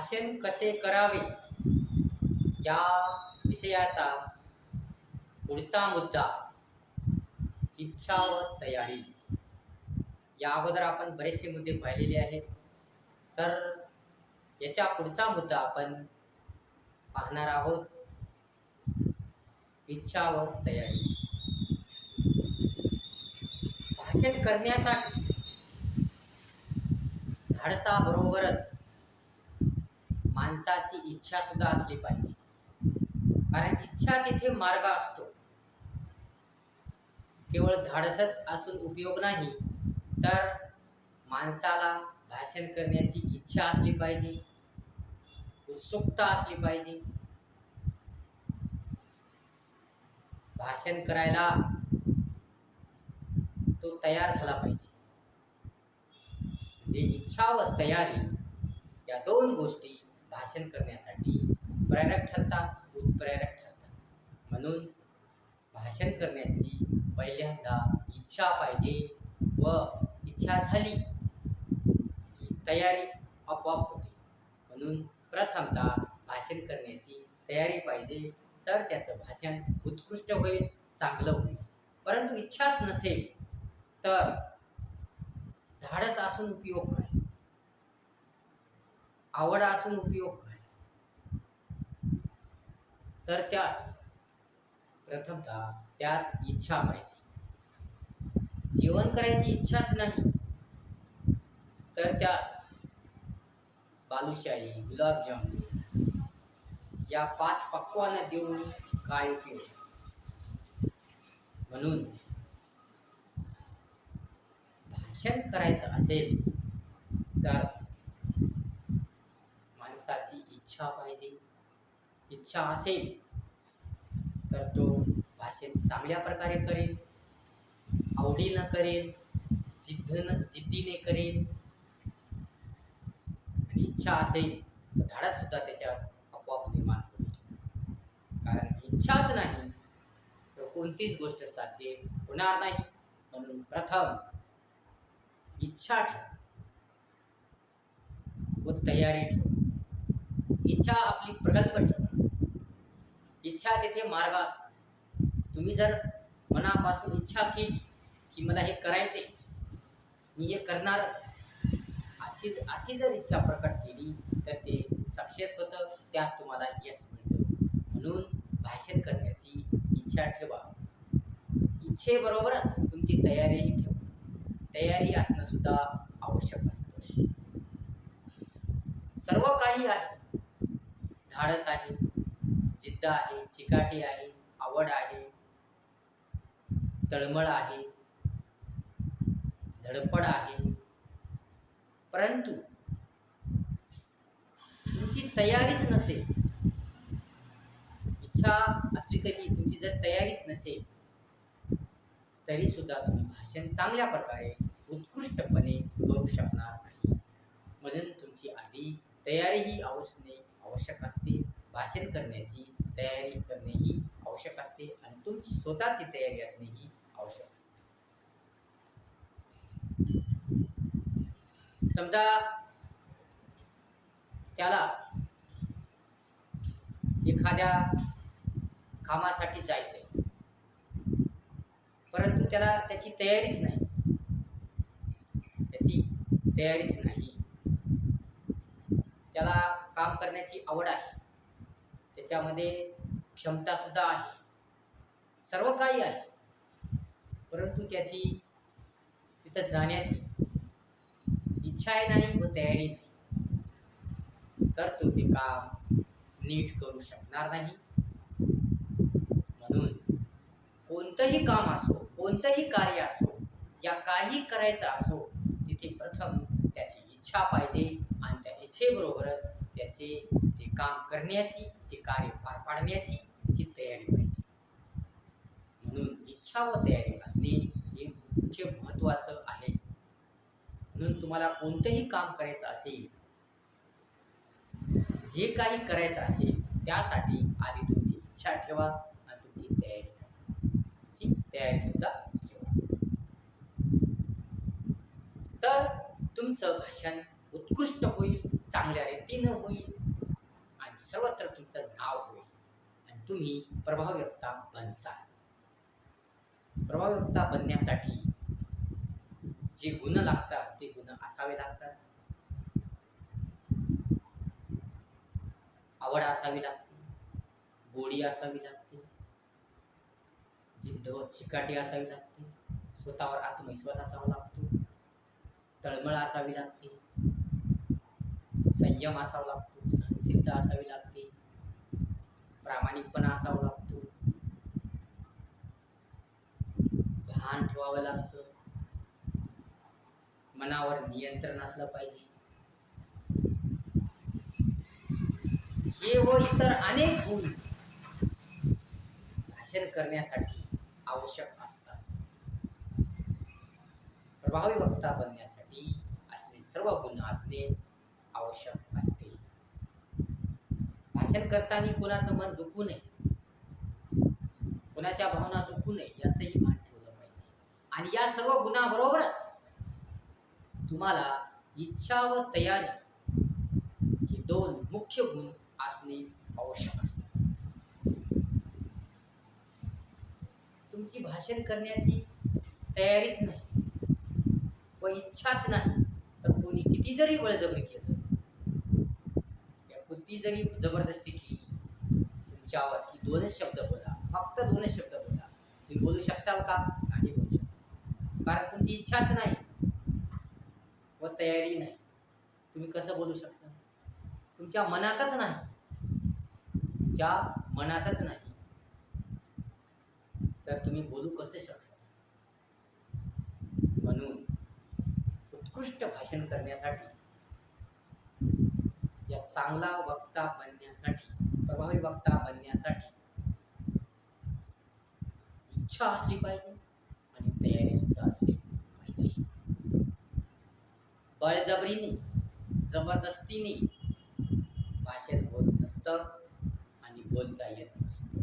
भाषण कसे करावे या विषयाचा पुढचा मुद्दा इच्छा व तयारी. या अगोदर आपण बरेचसे मुद्दे पाहिलेले आहेत. तर याच्या पुढचा मुद्दा आपण पाहणार आहोत. इच्छा व तयारी. भाषण करण्यासाठी धाडसाबरोबरच माणसाची इच्छा सुद्धा असली पाहिजे. कारण इच्छा तिथे मार्ग असतो. केवळ धाडसच असून उपयोग नाही तर माणसाला भाषण करण्याची इच्छा असली पाहिजे उत्सुकता असली पाहिजे. भाषण करायला तो तयार झाला पाहिजे. जे इच्छा व तयारी या दोन गोष्टी भाषण करण्यासाठी प्रेरक ठरतात उत्प्रेरक ठरतात. म्हणून भाषण करण्याची पहिल्यांदा इच्छा पाहिजे व इच्छा झाली की तयारी आपोआप होते. म्हणून प्रथमतः भाषण करण्याची तयारी पाहिजे तर त्याचं भाषण उत्कृष्ट होईल चांगलं होईल. परंतु इच्छाच नसेल तर धाडस असून उपयोग आवड असून उपयोग काय तर त्यास प्रथमतः त्यास इच्छा पाहिजे जेवण करायची इच्छाच नाही तर त्यास बालुशाही गुलाबजामुन या पाच पक्वानं देऊन काय उपयोग? म्हणून भाषण करायचं असेल तर माणसाची इच्छा पाहिजे इच्छा असेल तर तो भाषेत चांगल्या प्रकारे करेल आवडीनं करेल जिद्दनं जिद्दीने करेल. आणि इच्छा असेल तर धाडस सुद्धा त्याच्या आपोआप निर्माण होईल. कारण इच्छाच नाही तर कोणतीच गोष्ट साध्य होणार नाही. म्हणून प्रथम इच्छा ठेव. व तयारी ठेव. इच्छा आपली प्रगल्भ ठेव. इच्छा तिथे मार्ग असतो तुम्ही जर मनापासून इच्छा केली की मला हे करायचेच मी हे करणारच. अशी अशी जर इच्छा प्रकट केली तर ते सक्सेस होतं त्यात तुम्हाला यश मिळतं. म्हणून भाषण करण्याची इच्छा ठेवा. इच्छेबरोबरच तुमची तयारीही ठेवा. तयारी असणं सुद्धा आवश्यक असतं. सर्व काही आहे. धाडस आहे. जिद्द आहे चिकाटी आहे आवड आहे तळमळ आहे धडपड आहे. परंतु तुमची तयारीच नसेल. इच्छा असली तरी तुमची जर तयारीच नसेल तरी सुद्धा तुम्ही भाषण चांगल्या प्रकारे उत्कृष्टपणे करू शकणार नाही. म्हणून तुमची आधी तयारीही आवश्य आवश्यक असते. भाषण करण्याची तयारी करणे ही आवश्यक असते आणि तुमची स्वतःची तयारी असणे ही आवश्यक असते. समजा त्याला एखाद्या कामासाठी जायचंय. परंतु त्याला त्याची तयारीच नाही. त्याची तयारीच नाही. त्याला काम करण्याची आवड आहे. त्याच्यामध्ये क्षमता सुद्धा आहे. सर्व काही आहे. परंतु त्याची तिथं जाण्याची इच्छाही नाही व तयारी नाही. तर तो ते काम नीट करू शकणार नाही. म्हणून कोणतंही काम असो कोणतंही कार्य असो या काही करायचं असो तिथे प्रथम त्याची इच्छा पाहिजे आणि त्या इच्छेबरोबरच त्याचे ते काम करण्याची ते कार्य पार पाडण्याची जी तयारी पाहिजे. म्हणून इच्छा व तयारी असणे हे मुख्य महत्त्वाचं आहे. म्हणून तुम्हाला कोणतंही काम करायचं असेल जे काही करायचं असेल त्यासाठी आधी तुमची इच्छा ठेवा आणि तुमची तयारी करा. तुमची तयारी सुद्धा ठेवा. तर तुमचं भाषण उत्कृष्ट होईल चांगल्या रीतीनं होईल. सर्वत्र तुमचं नाव होईल. आणि तुम्ही प्रभावव्यक्ता बनसाल. प्रभावव्यक्ता बनण्यासाठी जे गुण लागतात ते गुण असावे लागतात. आवड असावी लागते. गोडी असावी लागते. जिद्द व चिकाटी असावी लागते. स्वतःवर आत्मविश्वास असावा लागतो. तळमळ असावी लागते. संयम असावा लागतो. सहनशीलता असावी लागते प्रामाणिकपणा असावा लागतो. भान ठेवावं लागतं. मनावर नियंत्रण असलं पाहिजे. हे व इतर अनेक गुण भाषण करण्यासाठी आवश्यक असतात. प्रभावी वक्ता बनण्यासाठी असणे सर्व गुण असणे आवश्यक असते. भाषण करताना कोणाचं मन दुखू नये. कोणाच्या भावना दुखू नये याचंही भान ठेवलं पाहिजे. आणि या सर्व गुणाबरोबरच तुम्हाला इच्छा व तयारी हे दोन मुख्य गुण असणे आवश्यक असते. तुमची भाषण करण्याची तयारीच नाही व इच्छाच नाही तर कोणी किती जरी बळजबरी केलं ती जरी जबरदस्ती केली तुमच्यावर की दोनच शब्द बोला फक्त दोनच शब्द बोला तुम्ही बोलू शकाल का? नाही बोलू शकता. कारण तुमची इच्छाच नाही व तयारी नाही. तुम्ही कसं बोलू शकता तुमच्या मनातच नाही. ज्या मनातच नाही. तर तुम्ही बोलू कसं शकता म्हणून उत्कृष्ट भाषण करण्यासाठी या चांगला वक्ता बनण्यासाठी प्रभावी वक्ता बनण्यासाठी इच्छा असली पाहिजे आणि तयारी सुद्धा असली पाहिजे. बळजबरीने जबरदस्तीने भाषेत होत नसतं आणि बोलता येत नसतं.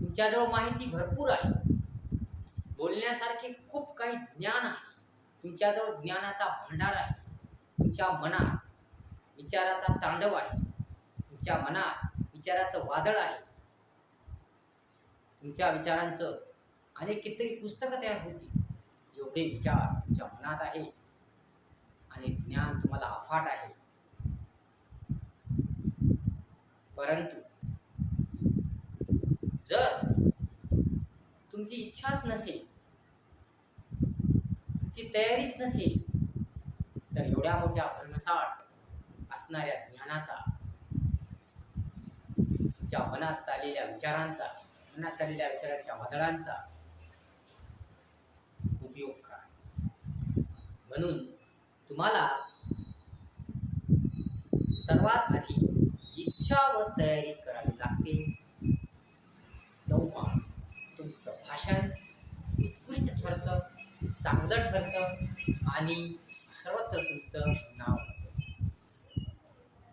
तुमच्याजवळ माहिती भरपूर आहे. बोलण्यासारखे खूप काही ज्ञान आहे. तुमच्याजवळ ज्ञानाचा भांडार आहे. तुमच्या मनात विचाराचा तांडव आहे. तुमच्या मनात विचाराचं वादळ आहे. तुमच्या विचारांचं अनेक कितीतरी पुस्तकं तयार होती. एवढे विचार तुमच्या मनात आहे. आणि ज्ञान तुम्हाला अफाट आहे. परंतु जर तुमची इच्छाच नसेल तुमची तयारीच नसेल तर एवढ्या मोठ्या भरमसाट असणाऱ्या ज्ञानाचा तुमच्या मनात चाललेल्या विचारांचा मनात चाललेल्या विचारांच्या वादळांचा उपयोग करा. म्हणून तुम्हाला सर्वात आधी इच्छा व तयारी करावी लागते. तेव्हा तुमचं भाषण उत्कृष्ट ठरतं चांगलं ठरतं आणि सर्वत्र तुमचं नाव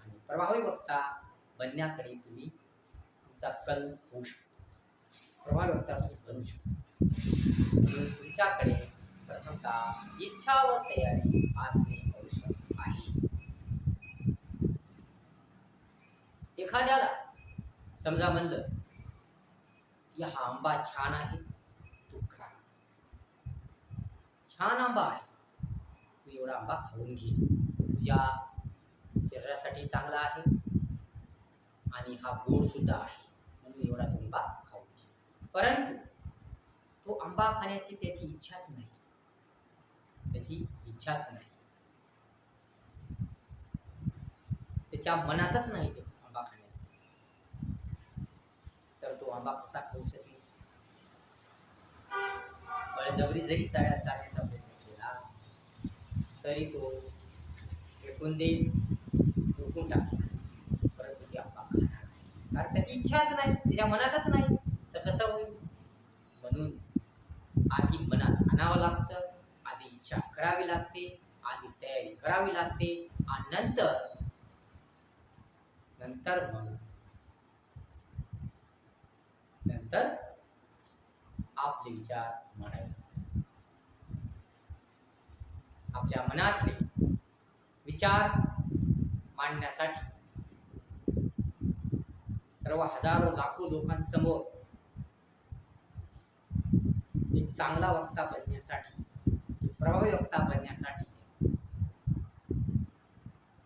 आणि प्रभावी वक्ता बनण्याकडे तुम्ही तुमचा कल होऊ शकतो. प्रभावी वक्ता तुम्ही बनू शकतो. तुमच्याकडे प्रथमतः इच्छा व तयारी असणे आवश्यक आहे. एखाद्याला समजा म्हणलं की हा आंबा छान आहे तू खा. छान आंबा आहे. तू एवढा आंबा खाऊन घे. तुझ्या शरीरासाठी चांगला आहे. आणि हा गोड सुद्धा आहे. म्हणून एवढा तू आंबा खाऊन घे. परंतु तो आंबा खाण्याची त्याची इच्छाच नाही. त्याची इच्छाच नाही. त्याच्या मनातच नाही ते आंबा खाण्याचा. तर तो आंबा कसा खाऊ शकेल? बळजबरी जरी चाळ्या चालण्याचा तरी तो फेकून देईल फेकून टाकेल. परंतु ती आंबा खाणार नाही. कारण त्याची इच्छाच नाही त्याच्या मनातच नाही. तर कसं होईल? म्हणून आधी मनात आणावं लागतं आधी इच्छा करावी लागते आधी तयारी करावी लागते आणि नंतर नंतर मग नंतर आपले विचार मांडावे आपल्या मनातले विचार मांडण्यासाठी सर्व हजारो लाखो लोकांसमोर एक चांगला वक्ता बनण्यासाठी एक प्रभावी वक्ता बनण्यासाठी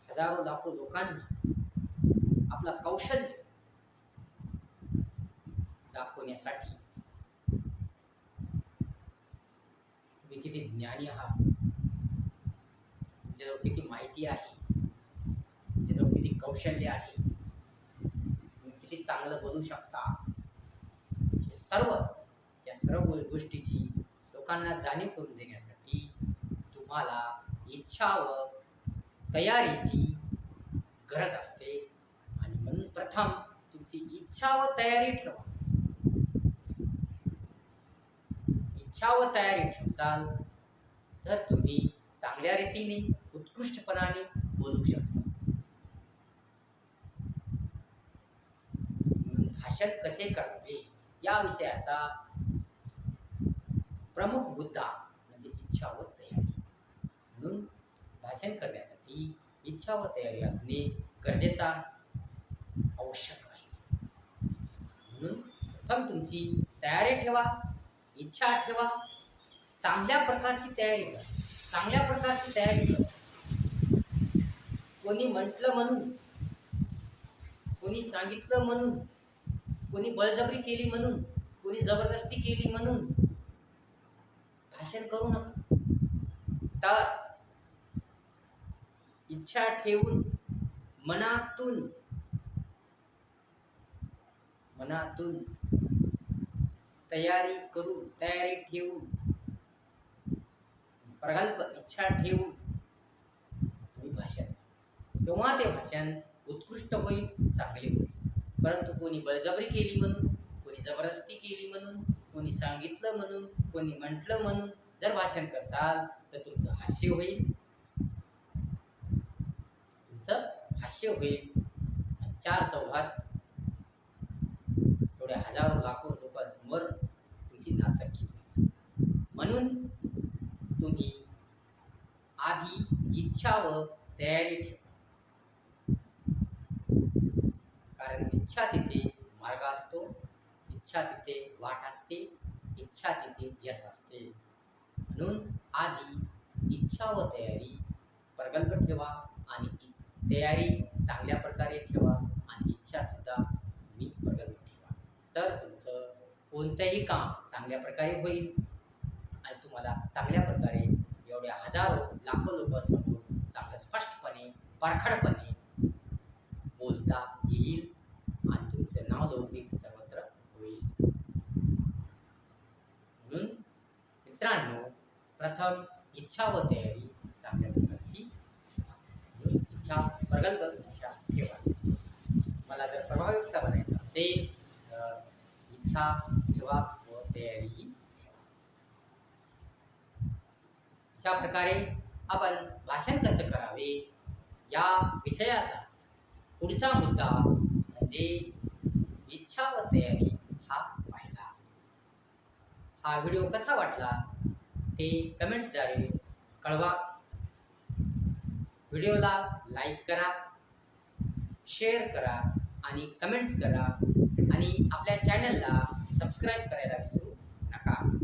हजारो लाखो लोकांना आपलं कौशल्य दाखवण्यासाठी मी किती ज्ञानी आहात तुमच्याजवळ किती माहिती आहे तुमच्याजवळ किती कौशल्य आहे म्हणजे तुम्ही किती चांगलं बनू शकता. हे सर्व या सर्व गोष्टीची लोकांना जाणीव करून देण्यासाठी तुम्हाला इच्छा व तयारीची गरज असते. आणि म्हणून प्रथम तुमची इच्छा व तयारी ठेवा. इच्छा व तयारी ठेवसाल तर तुम्ही चांगल्या रीतीने उत्कृष्टपणाने बोलू शकतात भाषण कसे करावे या विषयाचा प्रमुख मुद्दा म्हणजे इच्छा व तयारी. म्हणून भाषण करण्यासाठी इच्छा व तयारी असणे गरजेचा आवश्यक आहे. म्हणून प्रथम तुमची तयारी ठेवा इच्छा ठेवा. चांगल्या प्रकारची तयारी करा. चांगल्या प्रकारची तयारी करा. कोणी म्हटलं म्हणून कोणी सांगितलं म्हणून कोणी बळजबरी केली म्हणून कोणी जबरदस्ती केली म्हणून भाषण करू नका. तर इच्छा ठेवून मनातून मनातून तयारी करून तयारी ठेवून प्रगल्भ इच्छा ठेवून तेव्हा ते भाषण उत्कृष्ट होईल चांगले होईल. परंतु कोणी बळजबरी केली म्हणून कोणी जबरदस्ती केली म्हणून कोणी सांगितलं म्हणून कोणी म्हटलं म्हणून जर भाषण करसाल तर तुमचं हास्य होईल. तुमचं हास्य होईल. आणि चार चौघात थोड्या हजारो लाखो लोकांसमोर तुमची नाचक्की होईल म्हणून तुम्ही आधी इच्छा व तयारी ठेवा. कारण इच्छा तिथे मार्ग असतो. इच्छा तिथे वाट असते. इच्छा तिथे यश असते. म्हणून आधी इच्छा व तयारी प्रगल्भ ठेवा आणि तयारी चांगल्या प्रकारे ठेवा आणि इच्छासुद्धा मी प्रगल्भ ठेवा. तर तुमचं कोणतंही काम चांगल्या प्रकारे होईल आणि तुम्हाला चांगल्या प्रकारे एवढ्या हजारो लाखो लोकांसमोर चांगलं स्पष्टपणे परखडपणे बोलता येईल. नामलौकिक सर्वत्र होईल. म्हणून मित्रांनो प्रथम इच्छा व तयारी चांगल्या प्रकारची. इच्छा प्रगल्भ इच्छा ठेवा. मला जर प्रभावित बनायचं असेल तर इच्छा ठेवा व तयारी ठेवा. अशा प्रकारे आपण भाषण कसं करावे या विषयाचा पुढचा मुद्दा म्हणजे इच्छा व तयारी हा पाहिला. हा व्हिडिओ कसा वाटला? ते कमेंट्सद्वारे कळवा. व्हिडिओला लाईक करा शेअर करा आणि कमेंट्स करा. आणि आपल्या चॅनलला सबस्क्राईब करायला विसरू नका.